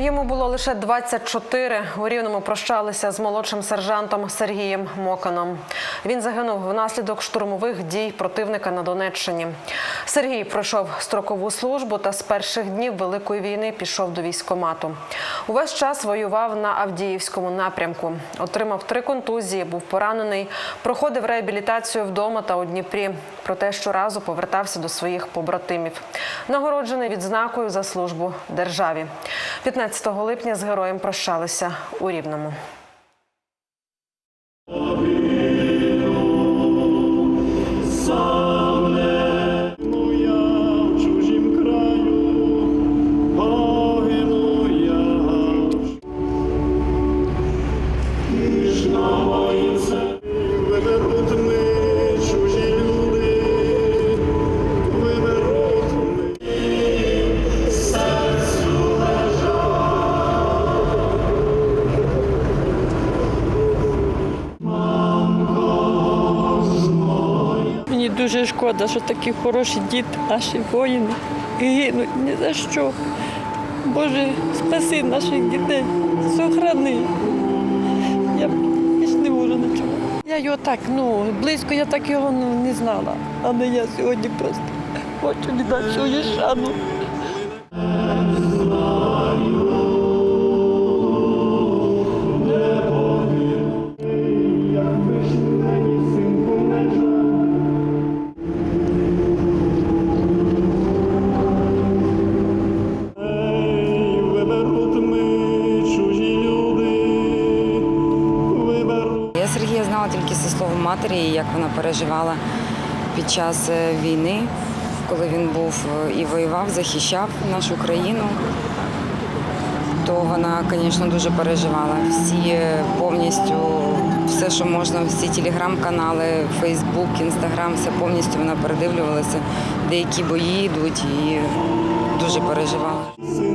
Йому було лише 24. У Рівному прощалися з молодшим сержантом Сергієм Моканом. Він загинув внаслідок штурмових дій противника на Донеччині. Сергій пройшов строкову службу та з перших днів Великої війни пішов до військкомату. Увесь час воював на Авдіївському напрямку. Отримав три контузії, був поранений, проходив реабілітацію вдома та у Дніпрі. Проте щоразу повертався до своїх побратимів. Нагороджений відзнакою за службу державі. 15 липня з героєм прощалися у Рівному. Ну я Мені дуже шкода, що такі хороші діти, наші воїни гинуть ні за що. Боже, спаси наших дітей, сохрани. Я більш не можу нічого. Я його так, ну, близько я так його ну, не знала. Але я сьогодні просто хочу віддати свою шану. Тільки зі словом матері, і як вона переживала під час е, війни, коли він був е, і воював, захищав нашу країну. То вона, звісно, дуже переживала. Всі е, повністю, все, що можна, всі телеграм-канали, Фейсбук, Інстаграм, все повністю вона передивлювалася. Деякі бої йдуть і дуже переживала.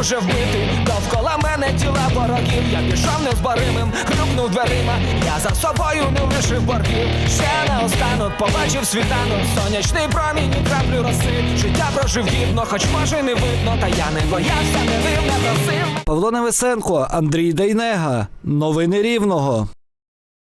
Уже вбитий. Довкола мене тіла ворогів. Я пішов невзборимим, хрюкнув дверима. Я за собою не лишив боргів. Ще наостанок побачив світанок. Сонячний промінь і краплю роси. Життя прожив гідно, хоч може не видно. Та я не боявся, не вив, не просив. Павло Невесенко, Андрій Дейнега. Новини Рівного.